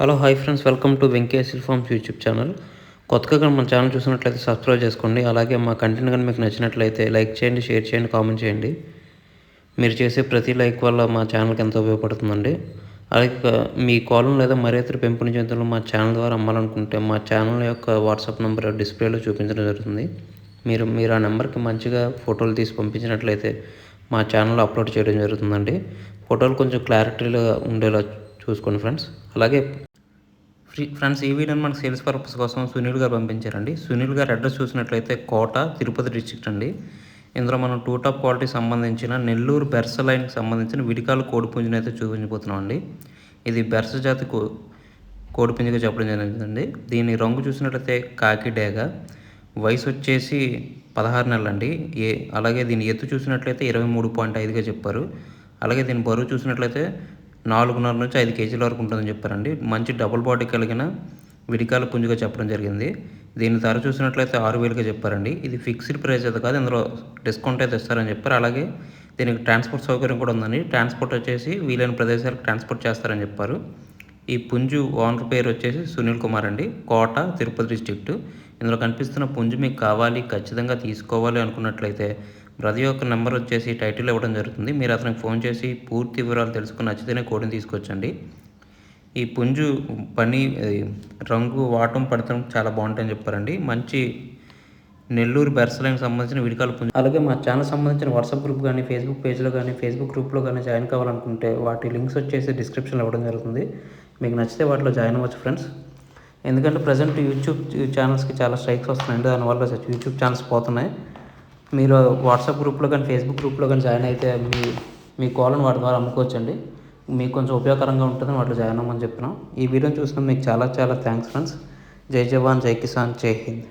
Hello hi friends. Welcome to Venkayya farms YouTube channel. కొత్తగా మన channel చూసినట్లయితే subscribe చేసుకోండి. అలాగే మా కంటెంట్ కానీ మీకు నచ్చినట్లయితే లైక్ చేయండి షేర్ చేయండి కామెంట్ చేయండి. మీరు చేసే ప్రతి లైక్ వల్ల మా ఛానల్కి ఎంతో ఉపయోగపడుతుందండి. అలాగే మీ కోలం లేదా మరే ఇతర పెంపుని జంతువులు మా ఛానల్ ద్వారా అమ్మాలనుకుంటే మా ఛానల్ యొక్క వాట్సాప్ నెంబర్ డిస్ప్లేలో చూపించడం జరుగుతుంది. మీరు మీరు ఆ నెంబర్కి మంచిగా ఫోటోలు తీసి పంపించినట్లయితే మా ఛానల్లో అప్లోడ్ చేయడం జరుగుతుందండి. ఫోటోలు కొంచెం క్లారిటీగా ఉండేలా చూసుకోండి ఫ్రెండ్స్. అలాగే ఫ్రీ ఫ్రెండ్స్ ఈ వీడియోని మనకు సేల్స్ పర్పస్ కోసం సునీల్ గారు పంపించారండి. సునీల్ గారు అడ్రస్ చూసినట్లయితే కోట తిరుపతి డిస్ట్రిక్ట్ అండి. ఇందులో మనం టూ టాప్ క్వాలిటీ సంబంధించిన నెల్లూరు బెర్స లైన్కి సంబంధించిన విడికాల కోడిపుంజుని అయితే చూపించబోతున్నాం అండి ఇది బెర్స జాతి కో కోడిపుంజుగా చెప్పడం జరిగిందండి. దీని రంగు చూసినట్లయితే కాకి డేగ. వయసు వచ్చేసి పదహారు నెలలండి. ఏ అలాగే దీని ఎత్తు చూసినట్లయితే ఇరవై మూడు పాయింట్ ఐదుగా చెప్పారు. అలాగే దీని బరువు చూసినట్లయితే నాలుగున్నర నుంచి ఐదు కేజీల వరకు ఉంటుందని చెప్పారండి. మంచి డబుల్ బాడీ కలిగిన విడికాల పుంజుగా చెప్పడం జరిగింది. దీని ధర చూసినట్లయితే ఆరు వేలుగా చెప్పారండి. ఇది ఫిక్స్డ్ ప్రైస్ అయితే కాదు ఇందులో డిస్కౌంట్ అయితే ఇస్తారని చెప్పారు. అలాగే దీనికి ట్రాన్స్పోర్ట్ సౌకర్యం కూడా ఉందండి. ట్రాన్స్పోర్ట్ వచ్చేసి వీలైన ప్రదేశాలకు ట్రాన్స్పోర్ట్ చేస్తారని చెప్పారు. ఈ పుంజు ఓనర్ పేరు వచ్చేసి సునీల్ కుమార్ అండి. కోట తిరుపతి డిస్ట్రిక్ట్ ఇందులో కనిపిస్తున్న పుంజు మీకు కావాలి ఖచ్చితంగా తీసుకోవాలి అనుకున్నట్లయితే బ్రదర్ యొక్క నెంబర్ వచ్చేసి టైటిల్ ఇవ్వడం జరుగుతుంది. మీరు అతనికి ఫోన్ చేసి పూర్తి వివరాలు తెలుసుకుని నచ్చితేనే కోడిని తీసుకొచ్చండి. ఈ పుంజు పని రంగు వాటం పడతాం చాలా బాగుంటాయని చెప్పారండి. మంచి నెల్లూరు బెర్సలైన్కి సంబంధించిన విడికాల పుంజు. అలాగే మా ఛానల్ సంబంధించిన వాట్సాప్ గ్రూప్ కానీ ఫేస్బుక్ పేజ్లో కానీ ఫేస్బుక్ గ్రూప్లో కానీ జాయిన్ కావాలనుకుంటే వాటి లింక్స్ వచ్చేసి డిస్క్రిప్షన్లో ఇవ్వడం జరుగుతుంది. మీకు నచ్చితే వాటిలో జాయిన్ అవ్వచ్చు ఫ్రెండ్స్. ఎందుకంటే ప్రజెంట్ యూట్యూబ్ ఛానల్స్కి చాలా స్ట్రైక్స్ వస్తున్నాయండి దానివల్ల యూట్యూబ్ ఛానల్స్ పోతున్నాయి. మీరు వాట్సాప్ గ్రూప్లో కానీ ఫేస్బుక్ గ్రూప్లో కానీ జాయిన్ అయితే మీ మీ కాలను వాటి ద్వారా అమ్ముకోవచ్చండి. మీకు కొంచెం ఉపయోగకరంగా ఉంటుందని వాటిలో జాయిన్ అవ్వమని చెప్పినాం ఈ వీడియోని చూసిన మీకు చాలా చాలా థ్యాంక్స్ ఫ్రెండ్స్ జై జవాన్ జై కిసాన్ జై హింద్.